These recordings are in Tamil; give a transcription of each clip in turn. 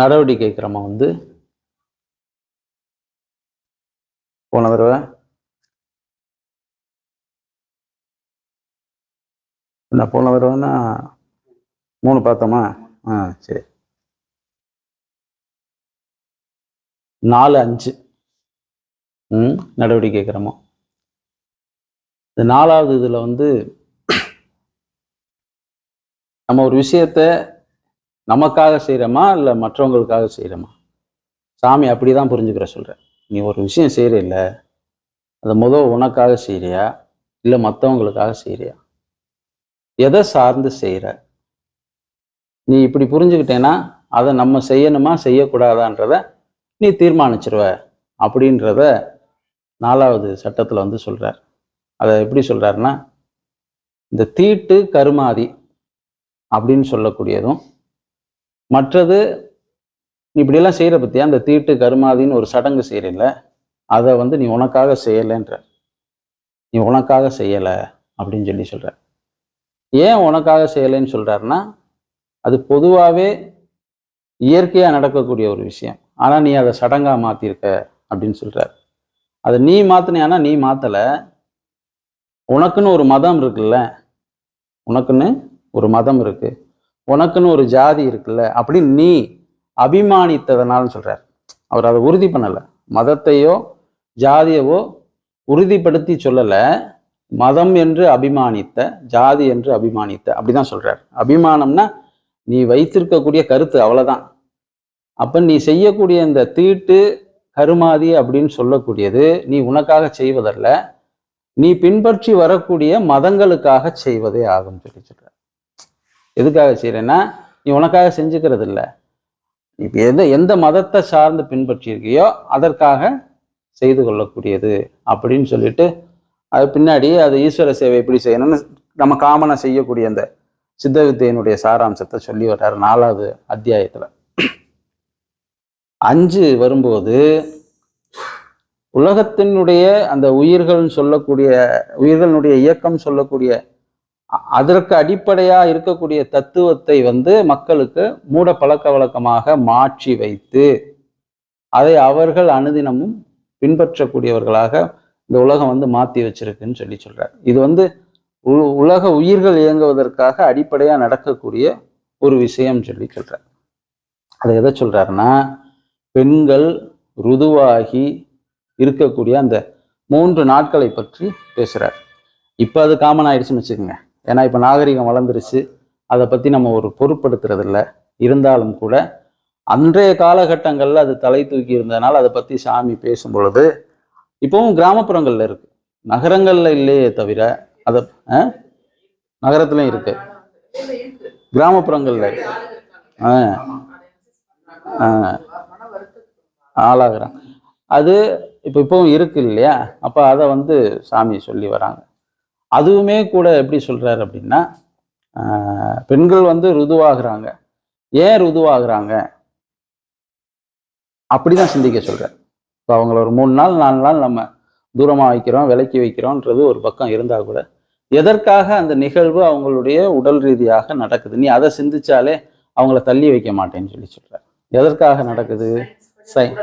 நடவடிக்கை கிரமம் வந்து போன தடவை என்ன போன தடவைன்னா மூணு பார்த்தோமா? ஆ சரி. நாலு அஞ்சு. ம் நடவடிக்கை கிரமம் இந்த நாலாவது இதில் வந்து நம்ம ஒரு விஷயத்த நமக்காக செய்கிறோமா இல்லை மற்றவங்களுக்காக செய்கிறோமா சாமி அப்படி தான் புரிஞ்சுக்கிற சொல்கிறேன் நீ ஒரு விஷயம் செய்கிற இல்லை அதை முதல் உனக்காக செய்கிறியா இல்லை மற்றவங்களுக்காக செய்கிறியா எதை சார்ந்து செய்கிற நீ இப்படி புரிஞ்சுக்கிட்டேன்னா அதை நம்ம செய்யணுமா செய்யக்கூடாதான்றத நீ தீர்மானிச்சிருவ அப்படின்றத நாலாவது சட்டத்தில் வந்து சொல்கிறார் அதை எப்படி சொல்கிறாருன்னா இந்த தீட்டு கருமாதி அப்படின்னு சொல்லக்கூடியதும் மற்றது நீ இப்படியெல்லாம் செய்கிற பற்றியா அந்த தீட்டு கருமாதின்னு ஒரு சடங்கு செய்கிறீல்ல அதை வந்து நீ உனக்காக செய்யலைன்ற. நீ உனக்காக செய்யலை அப்படின்னு சொல்லி சொல்கிற ஏன் உனக்காக செய்யலைன்னு சொல்கிறாருன்னா அது பொதுவாகவே இயற்கையாக நடக்கக்கூடிய ஒரு விஷயம். ஆனால் நீ அதை சடங்காக மாற்றிருக்க அப்படின்னு சொல்கிறார் அதை நீ மாற்றினியானா நீ மாற்றலை உனக்குன்னு ஒரு மதம் இருக்குல்ல. உனக்குன்னு ஒரு மதம் இருக்குது உனக்குன்னு ஒரு ஜாதி இருக்குல்ல அப்படின்னு நீ அபிமானித்ததனாலும் சொல்கிறார் அவர் அதை உறுதி பண்ணலை. மதத்தையோ ஜாதியவோ உறுதிப்படுத்தி சொல்லலை. மதம் என்று அபிமானித்த ஜாதி என்று அபிமானித்த அப்படிதான் சொல்றார். அபிமானம்னா நீ வைத்திருக்கக்கூடிய கருத்து அவ்வளவுதான். அப்ப நீ செய்யக்கூடிய இந்த தீட்டு கருமாதி அப்படின்னு சொல்லக்கூடியது நீ உனக்காக செய்வதல்ல நீ பின்பற்றி வரக்கூடிய மதங்களுக்காக செய்வதே ஆகும் சொல்லி சொல்கிறார் எதுக்காக செய்கிறேன்னா நீ உனக்காக செஞ்சுக்கிறது இல்லை இப்போ எந்த எந்த மதத்தை சார்ந்து பின்பற்றியிருக்கியோ அதற்காக செய்து கொள்ளக்கூடியது அப்படின்னு சொல்லிட்டு அது பின்னாடி அது ஈஸ்வர சேவை எப்படி செய்யணும்னு நம்ம காமனாக செய்யக்கூடிய அந்த சித்த வித்தையினுடைய சாராம்சத்தை சொல்லி வர்றாரு நாலாவது அத்தியாயத்துல. அஞ்சு வரும்போது உலகத்தினுடைய அந்த உயிர்கள்னு சொல்லக்கூடிய உயிர்களினுடைய இயக்கம் சொல்லக்கூடிய அதற்கு அடிப்படையாக இருக்கக்கூடிய தத்துவத்தை வந்து மக்களுக்கு மூட பழக்க வழக்கமாக மாற்றி வைத்து அதை அவர்கள் அனுதினமும் பின்பற்றக்கூடியவர்களாக இந்த உலகம் வந்து மாற்றி வச்சிருக்குன்னு சொல்லி சொல்கிறார் இது வந்து உ- உலக உயிர்கள் இயங்குவதற்காக அடிப்படையாக நடக்கக்கூடிய ஒரு விஷயம் சொல்லி சொல்கிறார் அதை எதை சொல்கிறாருன்னா பெண்கள் ருதுவாகி இருக்கக்கூடிய அந்த மூன்று நாட்களை பற்றி பேசுகிறார் இப்போ அது காமன் ஆயிடுச்சுன்னு வச்சுக்கோங்க. ஏன்னா இப்போ நாகரிகம் வளர்ந்துருச்சு. அதை பற்றி நம்ம ஒரு பொருட்படுத்துறதில்ல. இருந்தாலும் கூட அன்றைய காலகட்டங்களில் அது தலை தூக்கி இருந்ததுனால அதை பற்றி சாமி பேசும் பொழுது இப்போவும் கிராமப்புறங்களில் இருக்குது நகரங்களில் இல்லையே தவிர அதை நகரத்துலையும் இருக்கு. கிராமப்புறங்களில் இருக்கு. ஆ. ஆ. ஆளாகிறான் அது இப்போ இப்போவும் இருக்கு இல்லையா? அப்போ அதை வந்து சாமி சொல்லி வராங்க. அதுவுமே கூட எப்படி சொல்றாரு அப்படின்னா பெண்கள் வந்து ருதுவாகிறாங்க. ஏன் ருதுவாகிறாங்க? அப்படிதான் சிந்திக்க சொல்றாரு. இப்போ அவங்கள ஒரு மூணு நாள் நாலு நாள் நம்ம தூரமாக வைக்கிறோம் விலக்கி வைக்கிறோன்றது ஒரு பக்கம் இருந்தால் கூட எதற்காக அந்த நிகழ்வு அவங்களுடைய உடல் ரீதியாக நடக்குது? நீ அதை சிந்திச்சாலே அவங்கள தள்ளி வைக்க மாட்டேன்னு சொல்லி சொல்றாரு. எதற்காக நடக்குது? சை-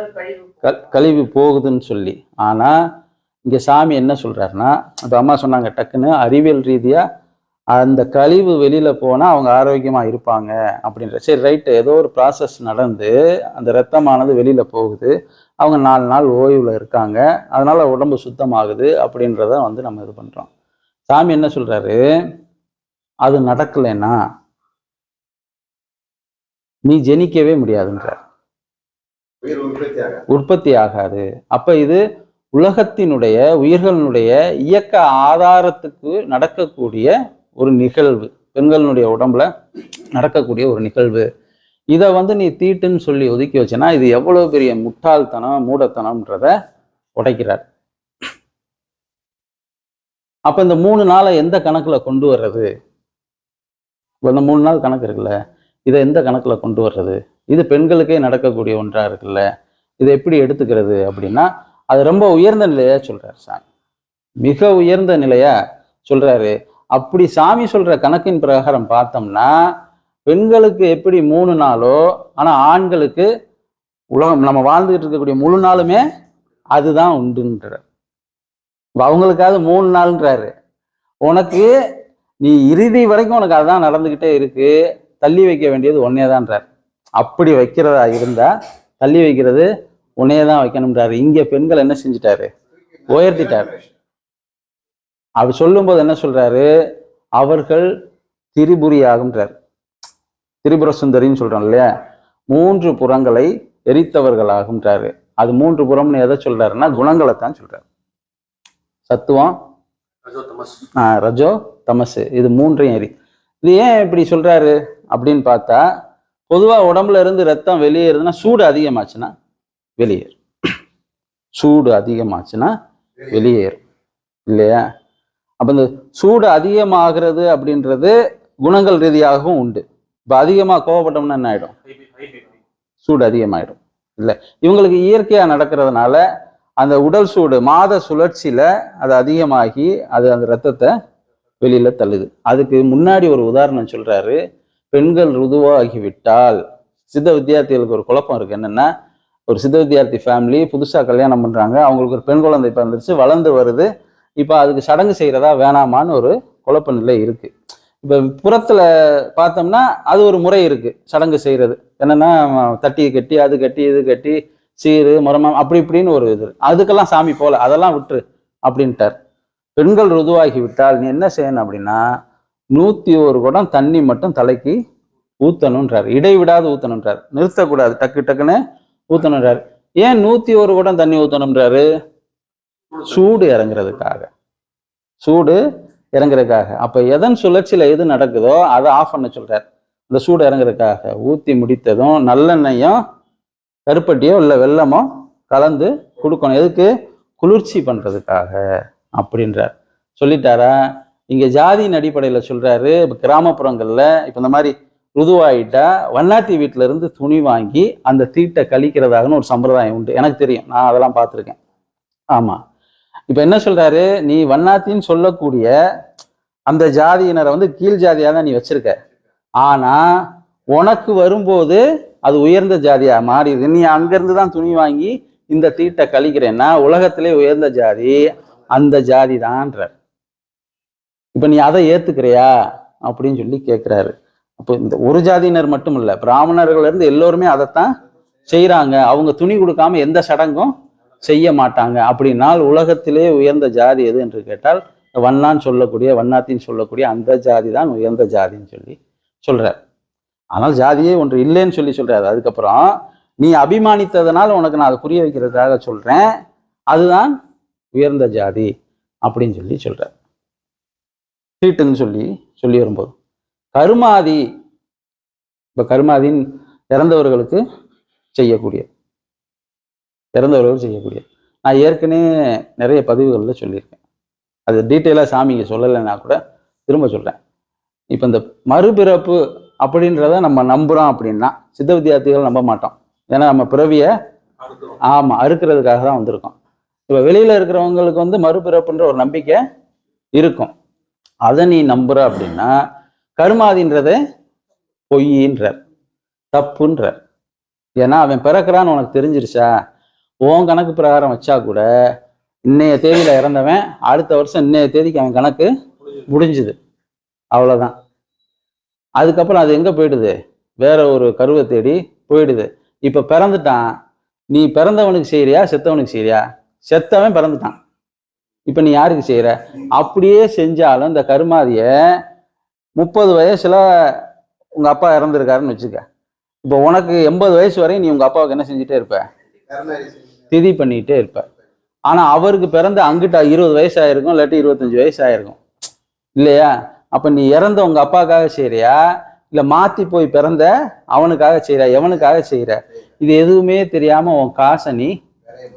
க- கழிவு போகுதுன்னு சொல்லி. ஆனா இங்க சாமி என்ன சொல்றாருன்னா இப்போ அம்மா சொன்னாங்க டக்குன்னு அறிவியல் ரீதியா அந்த கழிவு வெளியில போனா அவங்க ஆரோக்கியமா இருப்பாங்க அப்படின்ற. சரி ரைட்டு ஏதோ ஒரு ப்ராசஸ் நடந்து அந்த ரத்தமானது வெளியில போகுது. அவங்க நாலு நாள் ஓய்வுல இருக்காங்க. அதனால உடம்பு சுத்தமாகுது அப்படின்றத வந்து நம்ம இது பண்றோம். சாமி என்ன சொல்றாரு? அது நடக்கலைன்னா நீ ஜெனிக்கவே முடியாதுன்றார். ஆகாது. உற்பத்தி ஆகாது. அப்ப இது உலகத்தினுடைய உயிர்களினுடைய இயக்க ஆதாரத்துக்கு நடக்கக்கூடிய ஒரு நிகழ்வு. பெண்களினுடைய உடம்புல நடக்கக்கூடிய ஒரு நிகழ்வு. இதை வந்து நீ தீட்டுன்னு சொல்லி ஒதுக்கி வச்சனா இது எவ்வளோ பெரிய முட்டாள்தனம் மூடத்தனம்ன்றத உடைக்கிறார். அப்ப இந்த மூணு நாளை எந்த கணக்குல கொண்டு வர்றது? இந்த மூணு நாள் கணக்கு இருக்குல்ல இதை எந்த கணக்குல கொண்டு வர்றது? இது பெண்களுக்கே நடக்கக்கூடிய ஒன்றா இருக்குல்ல இதை எப்படி எடுத்துக்கிறது அப்படின்னா அது ரொம்ப உயர்ந்த நிலையா சொல்றாரு சாமி. மிக உயர்ந்த நிலையா சொல்றாரு. அப்படி சாமி சொல்ற கணக்கின் பிரகாரம் பார்த்தோம்னா பெண்களுக்கு எப்படி மூணு நாளோ ஆனா ஆண்களுக்கு உலகம் நம்ம வாழ்ந்துகிட்டு இருக்கக்கூடிய முழு நாளுமே அதுதான் உண்டுன்றார். அவங்களுக்காவது மூணு நாள்ன்றாரு. உனக்கு நீ இறுதி வரைக்கும் உனக்கு அதுதான் நடந்துகிட்டே இருக்கு. தள்ளி வைக்க வேண்டியது ஒன்னேதான்றார் அப்படி வைக்கிறதா இருந்தா தள்ளி வைக்கிறது உன்னையே தான் வைக்கணும்ன்றாரு. இங்கே பெண்கள் என்ன செஞ்சிட்டாரு? உயர்த்திட்டாரு. அவர் சொல்லும்போது என்ன சொல்றாரு? அவர்கள் திரிபுரி ஆகுன்றார் திரிபுர சுந்தரின்னு சொல்றோம் இல்லையா? மூன்று புறங்களை எரித்தவர்களாகுன்றாரு அது மூன்று புறம்னு எதை சொல்றாருன்னா குணங்களை தான் சொல்றாரு. சத்துவம்? ஆஹ், ரஜோ தமசு. இது மூன்றையும் எரி. இது ஏன் இப்படி சொல்றாரு? அப்படின்னு பார்த்தா பொதுவாக உடம்புல இருந்து ரத்தம் வெளியேறுதுன்னா சூடு அதிகமாச்சுன்னா வெளியேறும் சூடு அதிகமாச்சுன்னா வெளியேறும் இல்லையா? அப்போ இந்த சூடு அதிகமாகிறது அப்படின்றது குணங்கள் ரீதியாகவும் உண்டு. இப்போ அதிகமாக கோவப்பட்டோம்னா என்ன ஆகிடும் சூடு அதிகமாயிடும். இல்லை. இவங்களுக்கு இயற்கையாக நடக்கிறதுனால அந்த உடல் சூடு மாத சுழற்சியில் அது அதிகமாகி அது அந்த ரத்தத்தை வெளியில் தள்ளுது. அதுக்கு முன்னாடி ஒரு உதாரணம் சொல்கிறாரு பெண்கள் ருதுவாகி விட்டால் சித்த வித்தியார்த்திகளுக்கு ஒரு குழப்பம் இருக்குது என்னென்னா ஒரு சித்த வித்தியார்த்தி ஃபேமிலி புதுசாக கல்யாணம் பண்ணுறாங்க அவங்களுக்கு ஒரு பெண் குழந்தை பிறந்துருச்சு வளர்ந்து வருது. இப்போ அதுக்கு சடங்கு செய்கிறதா வேணாமான்னு ஒரு குழப்ப நிலை இருக்குது இப்போ புறத்தில் பார்த்தோம்னா அது ஒரு முறை இருக்குது சடங்கு செய்கிறது என்னென்னா தட்டி கட்டி அது கட்டி இது கட்டி சீரு முறமம் அப்படி இப்படின்னு ஒரு இது. அதுக்கெல்லாம் சாமி போல அதெல்லாம் விட்டுரு அப்படின்ட்டார். பெண்கள் ருதுவாகி விட்டால் நீ என்ன செய்யணும் அப்படின்னா நூற்றி ஒரு குடம் தண்ணி மட்டும் தலைக்கு ஊத்தணுன்றார். இடைவிடாது ஊற்றணுன்றார் நிறுத்தக்கூடாது. டக்கு டக்குன்னு ஊத்தணுன்றாரு ஏன் நூத்தி ஒரு குடம் தண்ணி ஊத்தணுன்றாரு சூடு இறங்குறதுக்காக. சூடு இறங்குறதுக்காக. அப்ப எதன் சுழற்சியில எது நடக்குதோ அதை ஆஃப் பண்ண சொல்றாரு. இந்த சூடு இறங்குறதுக்காக. ஊத்தி முடித்ததும் நல்லெண்ணெயும் கருப்பட்டியோ இல்லை வெல்லமோ கலந்து கொடுக்கணும். எதுக்கு? குளிர்ச்சி பண்றதுக்காக அப்படின்றார். சொல்லிட்டாரா? இங்க ஜாதியின் அடிப்படையில சொல்றாரு. இப்ப கிராமப்புறங்கள்ல இப்ப இந்த மாதிரி ருதுவாயிட்டா வண்ணாத்தி வீட்டில இருந்து துணி வாங்கி அந்த தீட்டை கழிக்கிறதாகன்னு ஒரு சம்பிரதாயம் உண்டு. எனக்கு தெரியும். நான் அதெல்லாம் பார்த்துருக்கேன். ஆமா. இப்ப என்ன சொல்றாரு? நீ வண்ணாத்தின்னு சொல்லக்கூடிய அந்த ஜாதியினரை வந்து கீழ் ஜாதியாக தான் நீ வச்சிருக்க. ஆனா உனக்கு வரும்போது அது உயர்ந்த ஜாதியா மாறிடுது. நீ அங்கிருந்து தான் துணி வாங்கி இந்த தீட்டை கழிக்கிறேன்னா உலகத்திலே உயர்ந்த ஜாதி அந்த ஜாதி தான்றார் இப்ப நீ அதை ஏத்துக்கிறியா? அப்படின்னு சொல்லி கேட்கிறாரு அப்போ இந்த ஒரு ஜாதியினர் மட்டும் இல்லை பிராமணர்கள் இருந்து எல்லோருமே அதைத்தான் செய்கிறாங்க அவங்க துணி கொடுக்காம எந்த சடங்கும் செய்ய மாட்டாங்க. அப்படின்னால் உலகத்திலே உயர்ந்த ஜாதி எது என்று கேட்டால் வண்ணான்னு சொல்லக்கூடிய வண்ணாத்தின்னு சொல்லக்கூடிய அந்த ஜாதி தான் உயர்ந்த ஜாதின்னு சொல்லி சொல்கிறார் ஆனால் ஜாதியே ஒன்று இல்லைன்னு சொல்லி சொல்கிறார் அதுக்கப்புறம் நீ அபிமானித்ததனால் உனக்கு நான் அதை புரிய வைக்கிறதுக்காக சொல்கிறேன் அதுதான் உயர்ந்த ஜாதி அப்படின்னு சொல்லி சொல்கிறார் தீட்டுன்னு சொல்லி சொல்லி வரும்போது. கருமாதி. இப்ப கருமாதின் இறந்தவர்களுக்கு செய்யக்கூடிய இறந்தவர்கள் செய்யக்கூடிய நான் ஏற்கனவே நிறைய பதிவுகளில் சொல்லியிருக்கேன். அது டீட்டெயிலாக சாமிங்க சொல்லலைன்னா கூட திரும்ப சொல்கிறேன் இப்போ இந்த மறுபிறப்பு அப்படின்றத நம்ம நம்புகிறோம் அப்படின்னா சித்த வித்தியார்த்திகள் நம்ப மாட்டோம். ஏன்னா நம்ம பிறவியை ஆமாம் அறுக்கிறதுக்காக தான் வந்திருக்கோம். இப்போ வெளியில் இருக்கிறவங்களுக்கு வந்து மறுபிறப்புன்ற ஒரு நம்பிக்கை இருக்கும். அதை நீ நம்புற அப்படின்னா கருமாதின்றத பொய்யின்றார் தப்புன்றார். ஏன்னா அவன் பிறக்கிறான்னு உனக்கு தெரிஞ்சிருச்சா? உன் கணக்கு பிரகாரம் வச்சா கூட இன்னைய தேதியில இறந்தவன் அடுத்த வருஷம் இன்னைய தேதிக்கு அவன் கணக்கு முடிஞ்சுது. அவ்வளோதான் அதுக்கப்புறம் அது எங்கே போயிடுது? வேற ஒரு கருவை தேடி போயிடுது. இப்போ பிறந்துட்டான். நீ பிறந்தவனுக்கு செய்யறியா? செத்தவனுக்கு செய்யறியா? செத்தவன் பிறந்துட்டான். இப்போ நீ யாருக்கு செய்யற? அப்படியே செஞ்சாலும் இந்த கருமாதியை முப்பது வயசுல உங்க அப்பா இறந்துருக்காருன்னு வச்சுக்க. இப்போ உனக்கு எண்பது வயசு வரையும் நீ உங்க அப்பாவுக்கு என்ன செஞ்சுட்டே இருப்ப? திதி பண்ணிக்கிட்டே இருப்ப. ஆனா அவருக்கு பிறந்த அங்கிட்ட இருபது வயசு ஆயிருக்கும் இல்லாட்டி இருபத்தஞ்சு வயசு ஆயிருக்கும். இல்லையா? அப்ப நீ இறந்த உங்க அப்பாவுக்காக செய்யறியா? இல்ல மாத்தி போய் பிறந்த அவனுக்காக செய்யற எவனுக்காக செய்யற? இது எதுவுமே தெரியாம உன் காசை நீ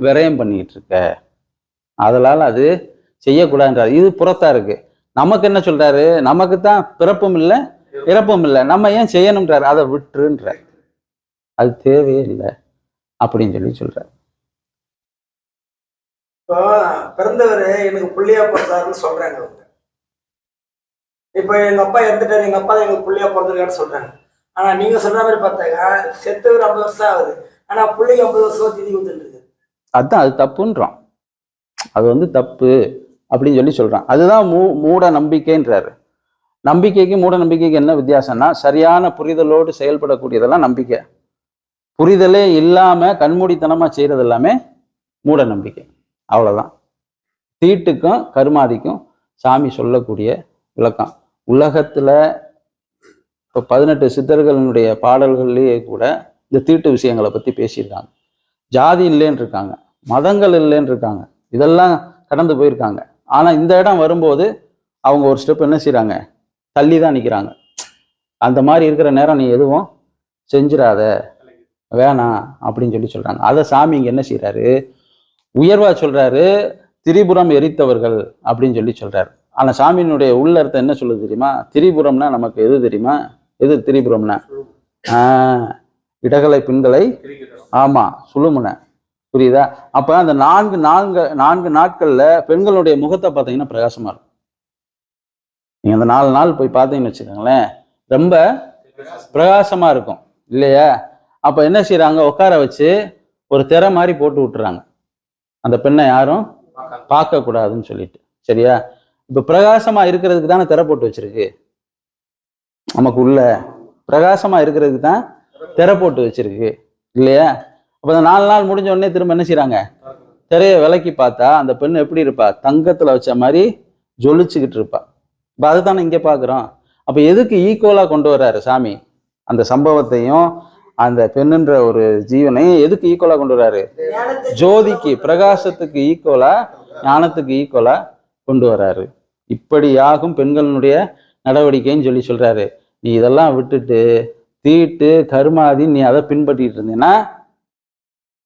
விரயம் பண்ணிக்கிட்டு இருக்க. அதனால அது செய்யக்கூடாதுன்றாரு. இது புறத்தா இருக்கு. நமக்கு என்ன சொல்றாரு? நமக்கு தான் பிறப்பும் இல்லை இறப்பும் இல்லை. நம்ம ஏன் செய்யணும்ன்றாரு? அதை விட்டுருன்றார். அது தேவையே இல்லை அப்படின்னு சொல்லி சொல்றாரு. இப்போ பிறந்தவர் எனக்கு புள்ளியா பிறந்தாருன்னு சொல்றாங்க இப்போ எங்க அப்பா இறந்துட்டாரு எங்க அப்பா தான் எனக்கு புள்ளியா பிறந்திருக்காருன்னு சொல்றாங்க. ஆனா நீங்க சொல்ற மாதிரி பார்த்தாங்க செத்தவர் ஐம்பது வருஷம் ஆகுது. ஆனா பிள்ளைக்கு ஐம்பது வருஷம் திதி கொடுத்துட்டு இருக்கு அதுதான் அது தப்புன்றோம் அது வந்து தப்பு. அப்படின்னு சொல்லி சொல்கிறான் அதுதான் மூ மூட நம்பிக்கைன்றாரு நம்பிக்கைக்கு மூட நம்பிக்கைக்கு என்ன வித்தியாசம்னா சரியான புரிதலோடு செயல்படக்கூடியதெல்லாம் நம்பிக்கை. புரிதலே இல்லாமல் கண்மூடித்தனமாக செய்கிறது எல்லாமே மூட நம்பிக்கை அவ்வளோதான் தீட்டுக்கும் கருமாதிக்கும் சாமி சொல்லக்கூடிய விளக்கம். உலகத்தில் இப்போ பதினெட்டு சித்தர்களினுடைய பாடல்கள்லேயே கூட இந்த தீட்டு விஷயங்களை பற்றி பேசியிருக்காங்க. ஜாதி இல்லைன்னு இருக்காங்க மதங்கள் இல்லைன்னு இருக்காங்க இதெல்லாம் கடந்து போயிருக்காங்க. ஆனா இந்த இடம் வரும்போது அவங்க ஒரு ஸ்டெப் என்ன செய்றாங்க? தள்ளி தான் நிற்கிறாங்க அந்த மாதிரி இருக்கிற நேரம் நீ எதுவும் செஞ்சிடாத. வேணாம் அப்படின்னு சொல்லி சொல்றாங்க. அதை சாமி இங்க என்ன செய்றாரு? உயர்வா சொல்றாரு திரிபுரம் எரித்தவர்கள் அப்படின்னு சொல்லி சொல்றாரு. ஆனா சாமியினுடைய உள்ள அர்த்தம் என்ன சொல்லுது தெரியுமா? திரிபுரம்னா நமக்கு எது தெரியுமா? எது திரிபுரம்னா? இடகலை பின்களை ஆமா சுழுமுனை. புரியுதா? அப்ப அந்த நான்கு நான்கு நான்கு நாட்கள்ல பெண்களுடைய முகத்தை பார்த்தீங்கன்னா பிரகாசமா இருக்கும். நீங்க அந்த நாலு நாள் போய் பார்த்தீங்கன்னு வச்சுக்கோங்களேன் ரொம்ப பிரகாசமா இருக்கும். இல்லையா? அப்ப என்ன செய்யறாங்க உட்கார வச்சு ஒரு திரை மாதிரி போட்டு விட்டுறாங்க. அந்த பெண்ணை யாரும் பார்க்க கூடாதுன்னு சொல்லிட்டு. சரியா? இப்ப பிரகாசமா இருக்கிறதுக்கு தானே திரை போட்டு வச்சிருக்கு. நமக்கு உள்ள பிரகாசமா இருக்கிறதுக்கு தான் திரை போட்டு வச்சிருக்கு. இல்லையா? அப்போ அந்த நாலு நாள் முடிஞ்ச உடனே திரும்ப என்ன செய்கிறாங்க திரையை விலக்கி பார்த்தா அந்த பெண் எப்படி இருப்பா? தங்கத்தில் வச்ச மாதிரி ஜொலிச்சுக்கிட்டு இருப்பா. இப்ப அதுதானே இங்கே பார்க்குறோம் அப்போ எதுக்கு ஈக்குவலாக கொண்டு வர்றாரு சாமி? அந்த சம்பவத்தையும் அந்த பெண்ணுன்ற ஒரு ஜீவனையும் எதுக்கு ஈக்குவலாக கொண்டு வர்றாரு? ஜோதிக்கு பிரகாசத்துக்கு ஈக்குவலா ஞானத்துக்கு ஈக்குவலா கொண்டு வர்றாரு. இப்படியாகும் பெண்களினுடைய நடவடிக்கைன்னு சொல்லி சொல்றாரு. நீ இதெல்லாம் விட்டுட்டு தீட்டு கருமாதி நீ அதை பின்பற்றிட்டு இருந்தீங்கன்னா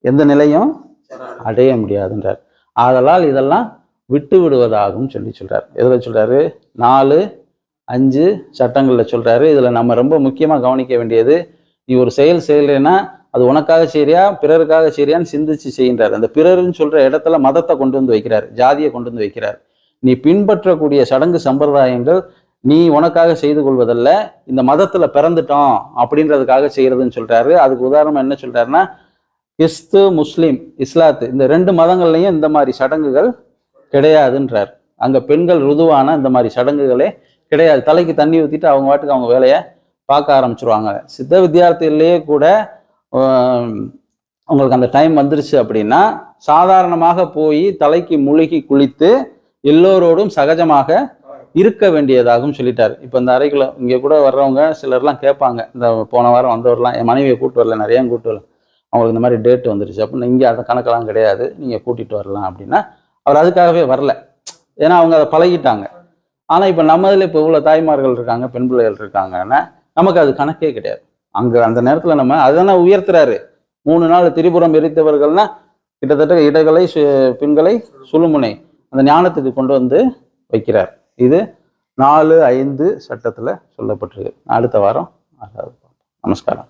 எந்த நிலையும் அடைய முடியாதுன்றார். ஆதலால் இதெல்லாம் விட்டு விடுவதாகும் சொல்லி சொல்றார். எதுல சொல்றாரு? நாலு அஞ்சு சட்டங்கள்ல சொல்றாரு. இதுல நம்ம ரொம்ப முக்கியமா கவனிக்க வேண்டியது நீ ஒரு செயல் செய்யலைன்னா அது உனக்காக செய்றியா பிறருக்காக செய்றியான்னு சிந்திச்சு செய்கின்றார். அந்த பிறர்னு சொல்ற இடத்துல மதத்தை கொண்டு வந்து வைக்கிறார் ஜாதியை கொண்டு வந்து வைக்கிறார். நீ பின்பற்றக்கூடிய சடங்கு சம்பிரதாயங்கள் நீ உனக்காக செய்து கொள்வதல்ல இந்த மதத்துல பிறந்துட்டோம் அப்படின்றதுக்காக செய்யறதுன்னு சொல்றாரு. அதுக்கு உதாரணம் என்ன சொல்றாருன்னா கிறிஸ்து முஸ்லீம் இஸ்லாத்து இந்த ரெண்டு மதங்கள்லையும் இந்த மாதிரி சடங்குகள் கிடையாதுன்றார். அங்கே பெண்கள் ருதுவான இந்த மாதிரி சடங்குகளே கிடையாது. தலைக்கு தண்ணி ஊற்றிட்டு அவங்க வாட்டுக்கு அவங்க வேலையை பார்க்க ஆரம்பிச்சிருவாங்க. சித்த வித்தியார்த்திகள்லேயே கூட உங்களுக்கு அந்த டைம் வந்துருச்சு அப்படின்னா சாதாரணமாக போய் தலைக்கு முழுகி குளித்து எல்லோரோடும் சகஜமாக இருக்க வேண்டியதாகவும் சொல்லிட்டார். இப்போ இந்த அறைக்குள்ள இங்கே கூட வர்றவங்க சிலர்லாம் கேட்பாங்க. இந்த போன வாரம் வந்தவர்லாம் என் மனைவியை கூட்டு வரல நிறைய கூட்டு வரல. அவங்களுக்கு இந்த மாதிரி டேட் வந்துருச்சு. அப்படின்னு இங்கே அந்த கணக்கெல்லாம் கிடையாது. நீங்கள் கூட்டிகிட்டு வரலாம் அப்படின்னா அவர் அதுக்காகவே வரல. ஏன்னா அவங்க அதை பழகிட்டாங்க. ஆனால் இப்போ நம்ம இதில் இப்போ இவ்வளோ தாய்மார்கள் இருக்காங்க பெண் பிள்ளைகள் இருக்காங்கன்னா நமக்கு அது கணக்கே கிடையாது. அங்கே அந்த நேரத்தில் நம்ம அதுதானே உயர்த்துறாரு. மூணு நாள் திரிபுரம் எரித்தவர்கள்னா கிட்டத்தட்ட இடகளை சு- பெண்களை சுழுமுனை அந்த ஞானத்துக்கு கொண்டு வந்து வைக்கிறார். இது நாலு ஐந்து சட்டத்தில் சொல்லப்பட்டிருக்கு. அடுத்த வாரம் நமஸ்காரம்.